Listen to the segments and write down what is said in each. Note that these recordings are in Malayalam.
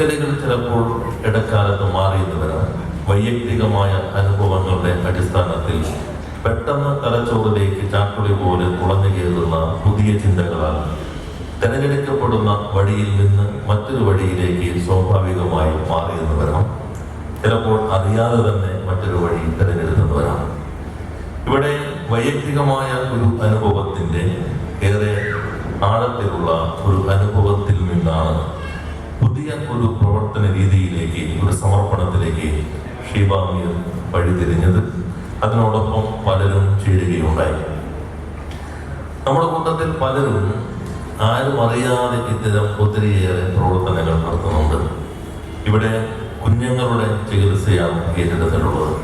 ഒരിക്കലുകൾ ചിലപ്പോൾ ഇടക്കാലത്ത് മാറിയെന്ന് വരാം. വൈയക്തികമായ അനുഭവങ്ങളുടെ അടിസ്ഥാനത്തിൽ പെട്ടെന്ന് തലച്ചോറിലേക്ക് ചാക്കുളി പോലെ തുളഞ്ഞു കയറുന്ന പുതിയ ചിന്തകളാണ് തിരഞ്ഞെടുക്കപ്പെടുന്ന വഴിയിൽ നിന്ന് മറ്റൊരു വഴിയിലേക്ക് സ്വാഭാവികമായി മാറിയെന്ന് വരാം. ചിലപ്പോൾ അറിയാതെ തന്നെ മറ്റൊരു വഴി തിരഞ്ഞെടുത്തെന്ന് വരാം. ഇവിടെ വൈയക്തികമായ ഒരു അനുഭവത്തിന്റെ ഏറെ ആഴത്തിലുള്ള ഒരു അനുഭവത്തിൽ നിന്നാണ് പുതിയ ഒരു പ്രവർത്തന രീതിയിലേക്ക് ഒരു സമർപ്പണത്തിലേക്ക് ഷീബാമിയർ വഴിതിരിഞ്ഞത് അതിനോടൊപ്പം പലരും ചേരുകയുണ്ടായി നമ്മുടെ കൂട്ടത്തിൽ പലരും ആരും അറിയാതെ ഇത്തരം ഒത്തിരിയേറെ പ്രവർത്തനങ്ങൾ നടത്തുന്നുണ്ട്. ഇവിടെ കുഞ്ഞുങ്ങളുടെ ചികിത്സയാണ് ഏറ്റെടുത്തിട്ടുള്ളത്.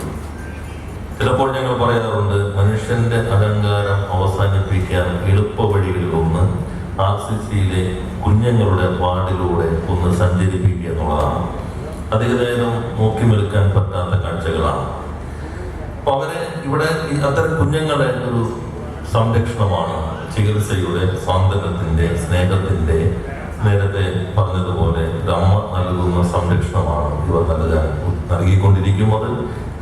ചിലപ്പോൾ ഞങ്ങൾ പറയാറുണ്ട് മനുഷ്യന്റെ അലങ്കാരം അവസാനിപ്പിക്കാൻ എളുപ്പ ആർ സി സിയിലെ കുഞ്ഞുങ്ങളുടെ വാർഡിലൂടെ ഒന്ന് സഞ്ചരിപ്പിക്കുക എന്നുള്ളതാണ്. അധിക നേരം നോക്കി പറ്റാത്ത കാഴ്ചകളാണ്. അപ്പൊ അവരെ ഇവിടെ അത്തരം കുഞ്ഞുങ്ങളെ ഒരു സംരക്ഷണമാണ് ചികിത്സയുടെ സ്വാതന്ത്ര്യത്തിന്റെ സ്നേഹത്തിന്റെ നേരത്തെ പറഞ്ഞതുപോലെ അമ്മ നൽകുന്ന സംരക്ഷണമാണ് ഇവർ നൽകാൻ നൽകിക്കൊണ്ടിരിക്കുന്നത്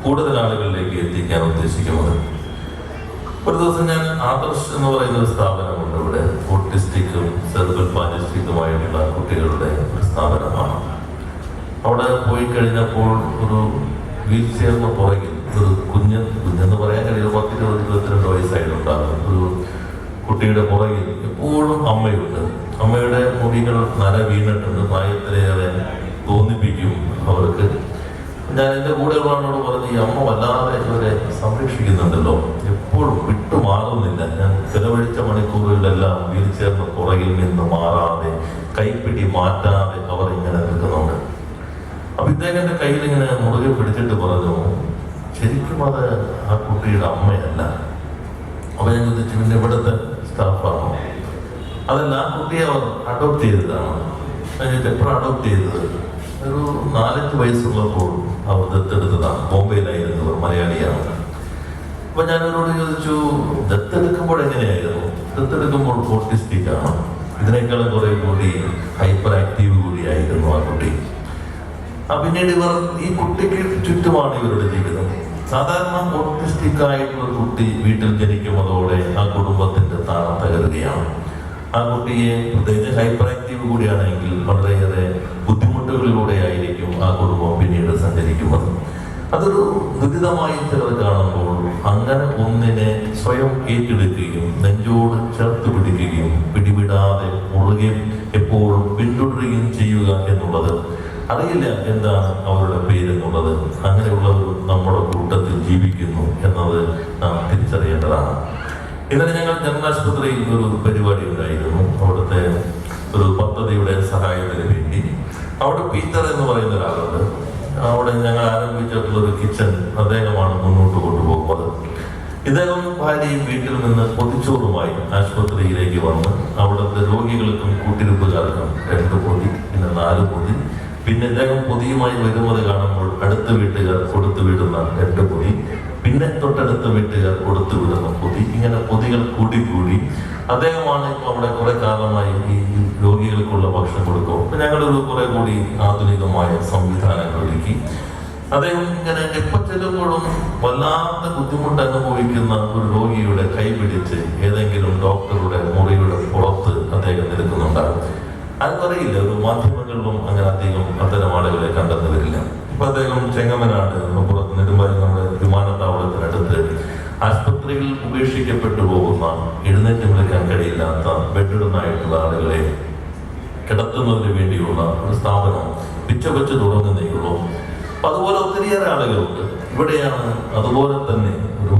കൂടുതൽ ആളുകളിലേക്ക് എത്തിക്കാൻ ഉദ്ദേശിക്കുന്നത്. ഒരു ദിവസം ഞാൻ ആദർശ് എന്ന് പറയുന്ന ഒരു സ്ഥാപനമുണ്ട് ഇവിടെ. ഓട്ടിസ്റ്റിക്കും സെർബൽ പാനിസ്റ്റിക്കുമായിട്ടുള്ള കുട്ടികളുടെ പ്രസ്ഥാപനമാണ് സ്ഥാപനമാണ് അവിടെ പോയി കഴിഞ്ഞപ്പോൾ ഒരു വീൽ ചെയറിന് പുറകിൽ ഒരു കുഞ്ഞ് കുഞ്ഞെന്ന് പറയാൻ കഴിയും പത്തിരുപത് ഇരുപത്തിരണ്ട് വയസ്സായിട്ടുണ്ടാകും. ഒരു കുട്ടിയുടെ പുറകിൽ എപ്പോഴും അമ്മയുണ്ട്. അമ്മയുടെ മുടികൾ നര വീണിട്ടുണ്ട് പ്രായത്തിലേറെ തോന്നിപ്പിക്കും അവർക്ക്. ഞാൻ എന്റെ കൂടെയുള്ളവരോട് പറഞ്ഞു ഈ അമ്മ വല്ലാതെ ഇവരെ സംരക്ഷിക്കുന്നുണ്ടല്ലോ. എപ്പോഴും വിട്ടു മാറുന്നില്ല ഞാൻ ചെലവഴിച്ച മണിക്കൂറുകളിലെല്ലാം വീൽ ചെയറിന് പുറകിൽ നിന്ന് മാറാതെ കൈപ്പിടി മാറ്റാതെ അവർ ഇങ്ങനെ നിൽക്കുന്നുണ്ട്. അപ്പൊ കയ്യിൽ ഇങ്ങനെ മുറുകെ പിടിച്ചിട്ട് പറഞ്ഞു ശരിക്കും അത് ആ കുട്ടിയുടെ അമ്മയല്ല. അപ്പൊ ഞാൻ ചോദിച്ചു പിന്നെ ഇവിടുത്തെ സ്റ്റാഫാണോ അതല്ല ആ കുട്ടിയെ അവർ അഡോപ്റ്റ് ചെയ്തതാണ്. ഞാൻ എപ്പോഴും അഡോപ്റ്റ് ചെയ്തത്? ഒരു നാലഞ്ച് വയസ്സുള്ളപ്പോൾ അവർ ദത്തെടുത്തതാണ്. ബോംബെയിലായിരുന്നു മലയാളിയാണ്. അപ്പൊ ഞാൻ അവരോട് ചോദിച്ചു ദത്തെടുക്കുമ്പോൾ എങ്ങനെയായിരുന്നു? ദത്തെടുക്കുമ്പോൾ ഓട്ടിസ്റ്റിക് ആണ്? ഇതിനേക്കാളും കുറെ കൂടി ഹൈപ്പർ ആക്റ്റീവ് കൂടിയായിരുന്നു ആ കുട്ടി. ആ പിന്നീട് ഇവർ ഈ കുട്ടിക്ക് ചുറ്റുമാണ് ഇവരുടെ ജീവിതം. സാധാരണ ഓട്ടിസ്റ്റിക് ആയിട്ടുള്ള കുട്ടി വീട്ടിൽ ജനിക്കുന്നതോടെ ആ കുടുംബത്തിന്റെ താളം തകരുകയാണ്. ആ കുട്ടിയെ പ്രത്യേകിച്ച് ഹൈപ്പർ ആക്റ്റീവ് കൂടിയാണെങ്കിൽ വളരെയേറെ ബുദ്ധിമുട്ടുകളിലൂടെ ആയിരിക്കും ആ കുടുംബം പിന്നീട് സഞ്ചരിക്കുന്നത്. അതൊരു ദുരിതമായി ചിലർ കാണുമ്പോൾ അങ്ങനെ ഒന്നിനെ സ്വയം ഏറ്റെടുക്കുകയും നെഞ്ചോട് ചേർത്ത് പിടിക്കുകയും പിടിവിടാതെ മുറുകെ എപ്പോഴും പിന്തുടരുകയും ചെയ്യുക എന്നുള്ളത് അറിയില്ല എന്താണ് അവരുടെ പേരെന്നുള്ളത്. അങ്ങനെയുള്ളവർ നമ്മുടെ കൂട്ടത്തിൽ ജീവിക്കുന്നു എന്നത് നാം തിരിച്ചറിയേണ്ടതാണ്. ഇന്നലെ ഞങ്ങൾ ജനനാശുപത്രിയിൽ ഒരു പരിപാടി ഉണ്ടായിരുന്നു. അവിടുത്തെ ഒരു പദ്ധതിയുടെ സഹായത്തിന് വേണ്ടി. അവിടെ പീറ്റർ എന്ന് പറയുന്ന ഒരാളുണ്ട്. അവിടെ ഞങ്ങൾ ആരംഭിച്ചിട്ടുള്ള ഒരു കിച്ചൺ അദ്ദേഹമാണ് മുന്നോട്ട് കൊണ്ടുപോകുന്നത്. ഇദ്ദേഹം ഭാര്യയും വീട്ടിൽ നിന്ന് പൊതിച്ചോറുമായി ആശുപത്രിയിലേക്ക് വന്ന് അവിടുത്തെ രോഗികൾക്കും കൂട്ടിരിപ്പുകാർക്കും രണ്ട് പൊതി പിന്നെ നാല് പൊതി. പിന്നെ ഇദ്ദേഹം പൊതിയുമായി വരുന്നത് കാണുമ്പോൾ അടുത്ത വീട്ടുകാർ കൊടുത്തു വിടുന്ന രണ്ട് പൊതി. പിന്നെ തൊട്ടടുത്ത വീട്ടുകാർ കൊടുത്തു വിടുന്ന പൊതി. ഇങ്ങനെ പൊതികൾ കൂടി കൂടി അദ്ദേഹമാണ് ഇപ്പൊ അവിടെ കുറെ കാലമായി ഈ രോഗികൾക്കുള്ള ഭക്ഷണം കൊടുക്കും. അപ്പൊ ഞങ്ങളൊരു കുറെ കൂടി ആധുനികമായ സംവിധാനങ്ങൾ ഒരുക്കി അദ്ദേഹം ഇങ്ങനെ എപ്പോ ചെല്ലുമ്പോഴും വല്ലാത്ത ബുദ്ധിമുട്ട് അനുഭവിക്കുന്ന ഒരു രോഗിയുടെ കൈ പിടിച്ച് ഏതെങ്കിലും ഡോക്ടറുടെ മുറിയുടെ പുറത്ത് അദ്ദേഹം നിൽക്കുന്നുണ്ടാകും. അതറിയില്ല ഒരു മാധ്യമങ്ങളിലും അങ്ങനെ അധികം അത്തരം ആളുകളെ വരില്ല ഇപ്പൊ അദ്ദേഹം ചെങ്ങമനാട് പുറത്ത് നെടുമ്പാലും നമ്മുടെ വിമാനത്താവളത്തിനടുത്ത് ആശുപത്രിയിൽ ഉപേക്ഷിക്കപ്പെട്ടു പോകുന്ന എഴുന്നേറ്റ് നിൽക്കാൻ കഴിയില്ലാത്ത ബെഡിടുന്നായിട്ടുള്ള ആളുകളെ കിടത്തുന്നതിന് വേണ്ടിയുള്ള ഒരു സ്ഥാപനം പിച്ച വെച്ച് ഉള്ളൂ അപ്പൊ അതുപോലെ ഒത്തിരിയേറെ ആളുകളുണ്ട്. ഇവിടെയാണ് അതുപോലെ തന്നെ ഒരു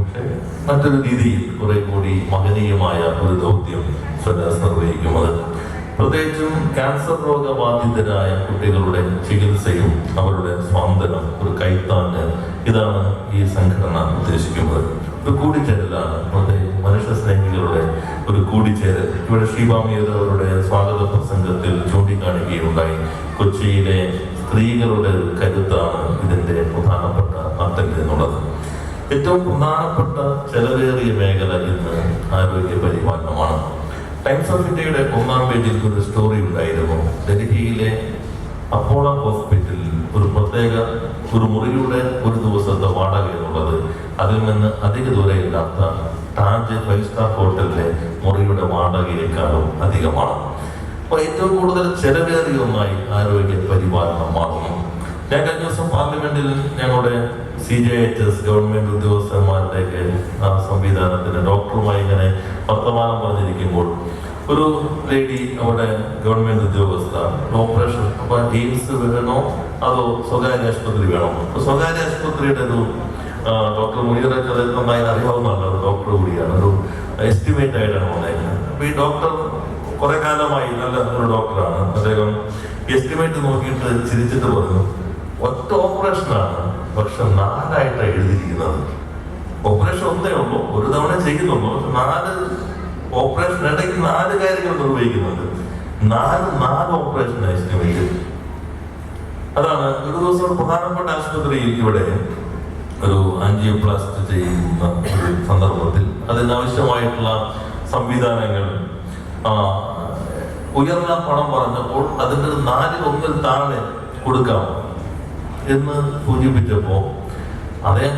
മറ്റൊരു രീതിയിൽ കുറെ കൂടി മഹനീയമായ ഒരു ദൗത്യം സന്യാസ് നിർവഹിക്കുന്നത്. പ്രത്യേകിച്ചും ക്യാൻസർ രോഗബാധിതരായ കുട്ടികളുടെ ചികിത്സയും അവരുടെ സ്വാതന്ത്ര്യം ഒരു കൈത്താങ്ങ് ഇതാണ് ഈ സംഘടന ഉദ്ദേശിക്കുന്നത്. കൂടിച്ചേരലാണ്. പ്രത്യേകിച്ച് മനുഷ്യ സ്നേഹികളുടെ ഒരു കൂടിച്ചേരൽ. ഇവിടെ ശ്രീബാമിയർ അവരുടെ സ്വാഗത പ്രസംഗത്തിൽ ചൂണ്ടിക്കാണിക്കുകയുണ്ടായി. കൊച്ചിയിലെ സ്ത്രീകളുടെ കരുത്താണ് ഇതിന്റെ പ്രധാനപ്പെട്ട നട്ടൽ എന്നുള്ളത്. ഏറ്റവും പ്രധാനപ്പെട്ട ചെലവേറിയ മേഖല ഇന്ന് ആരോഗ്യ പരിപാലനമാണ്. ടൈംസ് ഓഫ് ഇന്ത്യയുടെ ഒന്നാം പേജിൽ ഒരു സ്റ്റോറി ഉണ്ടായിരുന്നു. ഡൽഹിയിലെ അപ്പോളോ ഹോസ്പിറ്റലിൽ ഒരു പ്രത്യേക ഒരു മുറിയുടെ ഒരു ദിവസത്തെ വാടക എന്നുള്ളത്. അതിൽ നിന്ന് അധിക ദൂരെയില്ലാത്ത താജ് ഫൈവ് സ്റ്റാർ ഹോട്ടലിലെ മുറിയുടെ വാടകയേക്കാളും അധികമാണ്. അപ്പോൾ ഏറ്റവും കൂടുതൽ ചെലവേറിയ ഒന്നായി ആരോഗ്യ പരിപാലനം മാറുന്നു. ഞാൻ കഴിഞ്ഞ ദിവസം പാർലമെന്റിൽ ഞങ്ങളുടെ C J H S government ഉദ്യോഗസ്ഥന്മാരുടെയൊക്കെ സംവിധാനത്തിന് ഡോക്ടറുമായി ഇങ്ങനെ വർത്തമാനം പറഞ്ഞിരിക്കുമ്പോൾ ഒരു ലേഡി അവിടെ ഗവൺമെന്റ് ഉദ്യോഗസ്ഥ ഓപ്പറേഷൻ അപ്പൊ എയിംസ് വേണോ അതോ സ്വകാര്യ ആശുപത്രി വേണോ? സ്വകാര്യ ആശുപത്രിയുടെ ഒരു ഡോക്ടർ മുനീറൊക്കെ നന്നായി അറിയാവുന്നതാണ്. ഡോക്ടർ കൂടിയാണ്. ഒരു എസ്റ്റിമേറ്റ് ആയിട്ടാണ് വന്നേക്കുന്നത്. അപ്പൊ ഈ ഡോക്ടർ കുറെ കാലമായി നല്ല ഒരു ഡോക്ടറാണ്. അദ്ദേഹം എസ്റ്റിമേറ്റ് നോക്കിയിട്ട് ചിരിച്ചിട്ട് പറഞ്ഞു ഒറ്റ ഓപ്പറേഷനാണ് പക്ഷെ നാലായിട്ടാണ് എഴുതിയിരിക്കുന്നത്. ഓപ്പറേഷൻ ഒന്നേ ഉള്ളൂ. ഒരു തവണ ചെയ്യുന്നുള്ളൂ. പക്ഷെ നാല് ഓപ്പറേഷൻ ഇടയ്ക്ക് നാല് കാര്യങ്ങൾ നിർവഹിക്കുന്നുണ്ട്. നാല് നാല് ഓപ്പറേഷൻ എസ്റ്റിമേറ്റ് അതാണ് ഒരു ദിവസം പ്രധാനപ്പെട്ട ആശുപത്രിയിൽ ഇവിടെ ഒരു ആൻജിയോപ്ലാസ്റ്റ് ചെയ്യുന്ന ഒരു സന്ദർഭത്തിൽ അതിനാവശ്യമായിട്ടുള്ള സംവിധാനങ്ങൾ ഉയർന്ന പണം പറഞ്ഞപ്പോൾ അതിന്റെ നാലിൽ ഒന്നിൽ താഴെ കൊടുക്കാം എന്ന് സൂചിപ്പിച്ചപ്പോൾ അതേ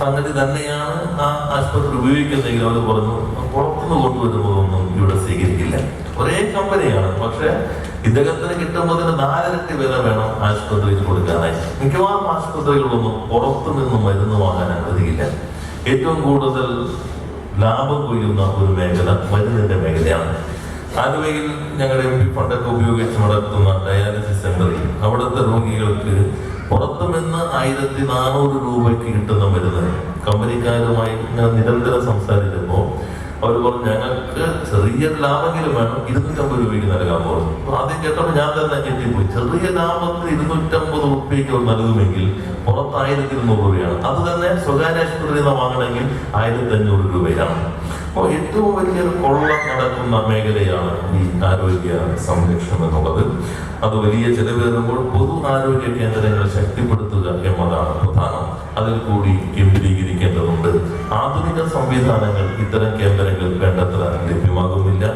സംഗതി തന്നെയാണ് ആ ആശുപത്രി ഉപയോഗിക്കുന്നതെങ്കിൽ അവർ പറഞ്ഞു പുറത്തുനിന്ന് കൊണ്ടുവരുന്നതൊന്നും ഇവിടെ സ്വീകരിക്കില്ല. ഒരേ കമ്പനിയാണ് പക്ഷെ ഇദ്ദേഹത്തിന് തന്നെ നാലിരട്ടി വില വേണം ആശുപത്രിയിൽ കൊടുക്കാനായി. മിക്കവാറും ആശുപത്രികളൊന്നും പുറത്തു നിന്നും മരുന്ന് വാങ്ങാൻ അനുവദിക്കില്ല. ഏറ്റവും കൂടുതൽ ലാഭം കൊയ്യുന്ന ഒരു മേഖല മരുന്നിന്റെ മേഖലയാണ്. ആലുവയിൽ ഞങ്ങളുടെ എം പി ഫണ്ടൊക്കെ ഉപയോഗിച്ച് നടത്തുന്ന ഡയാലിസിസ് സെന്ററിൽ അവിടുത്തെ രോഗികൾക്ക് പുറത്തു നിന്ന് ആയിരത്തി നാനൂറ് രൂപയ്ക്ക് കിട്ടുന്ന മരുന്ന് കമ്പനിക്കാരുമായി ഞാൻ നിരന്തരം സംസാരിച്ചപ്പോൾ അവർ പറഞ്ഞു ഞങ്ങൾക്ക് ചെറിയ ലാഭമെങ്കിലും വേണം ഇരുന്നൂറ്റമ്പത് രൂപയ്ക്ക് നൽകാൻ പോകുന്നു. അപ്പൊ ആദ്യം കേട്ടപ്പോൾ ഞാൻ തന്നെ ഞെട്ടിപ്പോയി. ചെറിയ ലാഭത്തിൽ ഇരുന്നൂറ്റമ്പത് രൂപയ്ക്ക് നൽകുമെങ്കിൽ പുറത്ത് ആയിരത്തി ഇരുന്നൂറ് രൂപയാണ്. അത് തന്നെ സ്വകാര്യ ആശുപത്രിയിൽ നിന്ന് വാങ്ങണമെങ്കിൽ ആയിരത്തി അഞ്ഞൂറ് രൂപയാണ്. അപ്പോൾ ഏറ്റവും വലിയൊരു കൊള്ള നടക്കുന്ന മേഖലയാണ് ഈ ആരോഗ്യ സംരക്ഷണം എന്നുള്ളത്. അത് വലിയ ചെലവേറുമ്പോൾ പൊതു ആരോഗ്യ കേന്ദ്രങ്ങൾ ശക്തിപ്പെടുത്തുക എന്നതാണ് പ്രധാനം. അതിൽ കൂടി കേന്ദ്രീകരിക്കേണ്ടതുണ്ട്. ആധുനിക സംവിധാനങ്ങൾ ഇത്തരം കേന്ദ്രങ്ങൾ വേണ്ടത്ര ലഭ്യമാകുന്നില്ല.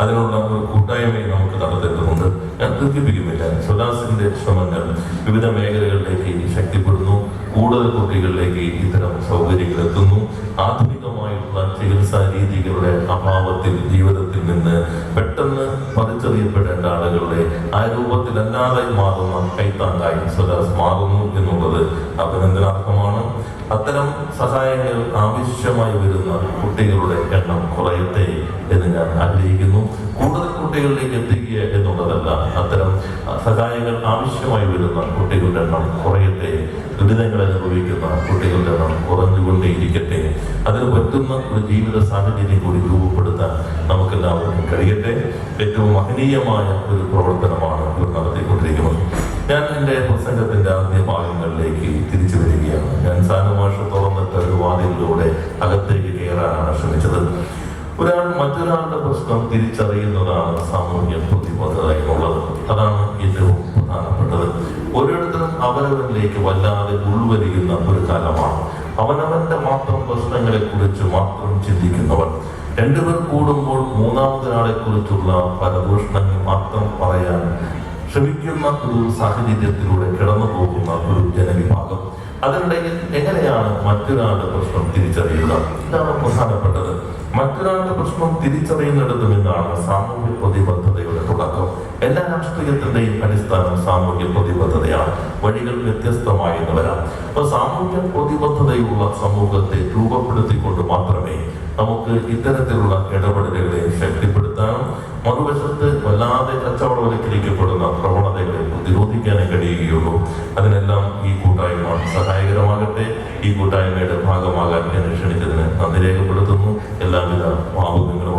അതിനുള്ള കൂട്ടായ്മയും നമുക്ക് നടത്തേണ്ടതുണ്ട്. ഞാൻ ദീർഘിപ്പിക്കുന്നില്ല സ്വദാസിന്റെ ശ്രമങ്ങൾ വിവിധ മേഖലകളിലേക്ക് ശക്തിപ്പെടുന്നു. കൂടുതൽ കുട്ടികളിലേക്ക് ഇത്തരം സൗകര്യങ്ങൾ എത്തുന്നു. ആധുനികമായിട്ടുള്ള ചികിത്സാ രീതികളുടെ അഭാവത്തിൽ ജീവിതത്തിൽ നിന്ന് പെട്ടെന്ന് പറിച്ചറിയപ്പെടേണ്ട ആളുകളുടെ ആ രൂപത്തിലല്ലാതെ മാറുന്ന കൈത്താങ്കായി സ്വരാസ് മാറുന്നു എന്നുള്ളത് അഭിനന്ദനാർഹമാണ്. അത്തരം സഹായങ്ങൾ ആവശ്യമായി വരുന്ന കുട്ടികളുടെ എണ്ണം കുറയട്ടെ എന്ന് ഞാൻ ആഗ്രഹിക്കുന്നു. കൂടുതൽ കുട്ടികളിലേക്ക് എത്തിക്കുക എന്നുള്ളതല്ല അത്തരം സഹായങ്ങൾ ആവശ്യമായി വരുന്ന കുട്ടികളുടെ എണ്ണം കുറയട്ടെ ദുരിതങ്ങൾ അനുഭവിക്കുന്ന കുട്ടികളുടെ എണ്ണം കുറഞ്ഞുകൊണ്ടേയിരിക്കട്ടെ. അതിന് പറ്റുന്ന ഒരു ജീവിത സാഹചര്യം കൂടി രൂപപ്പെടുത്താൻ നമുക്കെല്ലാവർക്കും കഴിയട്ടെ. ഏറ്റവും മഹനീയമായ ഒരു പ്രവർത്തനമാണ് ഇവർ നടത്തിക്കൊണ്ടിരിക്കുന്നത്. ഞാൻ എന്റെ പ്രസംഗത്തിന്റെ ആദ്യ ഭാഗങ്ങളിലേക്ക് തിരിച്ചു വരികയാണ്. ഞാൻ സാനുമാഷ തുറന്നിട്ട് ഒരു വാതിലിലൂടെ അകത്തേക്ക് കയറാനാണ് ശ്രമിച്ചത്. ഒരാൾ മറ്റൊരാളുടെ പ്രശ്നം തിരിച്ചറിയുന്നതാണ് സാമൂഹ്യ പ്രതിബദ്ധത എന്നുള്ളത് അതാണ് ഏറ്റവും പ്രധാനപ്പെട്ടത്. ഓരോരുത്തരും അവരവരിലേക്ക് വല്ലാതെ ഉൾവരിക്കുന്ന ഒരു കാലമാണ്. അവനവന്റെ മാത്രം പ്രശ്നങ്ങളെ കുറിച്ച് മാത്രം ചിന്തിക്കുന്നവർ രണ്ടുപേർ കൂടുമ്പോൾ മൂന്നാമതൊരാളെ കുറിച്ചുള്ള പരദൂഷണങ്ങൾ മാത്രം പറയാൻ ശ്രമിക്കുന്ന ഒരു സാഹചര്യത്തിലൂടെ കടന്നു പോകുന്ന ഒരു ജനവിഭാഗം. അതിനിടയിൽ എങ്ങനെയാണ് മറ്റൊരാളുടെ പ്രശ്നം തിരിച്ചറിയുക? ഇതാണ് പ്രധാനപ്പെട്ടത്. മറ്റൊരാളുടെ പ്രശ്നം തിരിച്ചറിയുന്നിടത്തും നിന്നാണ് സാമൂഹ്യ പ്രതിബദ്ധതയുടെ തുടക്കം. എല്ലാ രാഷ്ട്രീയത്തിന്റെയും അടിസ്ഥാനം സാമൂഹ്യ പ്രതിബദ്ധതയാണ്. വഴികൾ വ്യത്യസ്തമായെന്ന് വരാം അപ്പൊ സാമൂഹ്യ പ്രതിബദ്ധതയുള്ള സമൂഹത്തെ രൂപപ്പെടുത്തിക്കൊണ്ട് മാത്രമേ നമുക്ക് ഇത്തരത്തിലുള്ള ഇടപെടലുകളെ ശക്തിപ്പെടുത്താനും മറുവശത്ത് വല്ലാതെ കച്ചവടവൽക്കരിക്കപ്പെടുന്ന പ്രവണതകളെ പ്രതിരോധിക്കാനേ കഴിയുകയുള്ളൂ. അതിനെല്ലാം ഈ കൂട്ടായ്മ സഹായകരമാകട്ടെ. ഈ കൂട്ടായ്മയുടെ ഭാഗമാകാൻ എന്നെ ക്ഷണിച്ചതിന് നന്ദി രേഖപ്പെടുത്തുന്നു. എല്ലാവിധ ഭാവുകങ്ങളും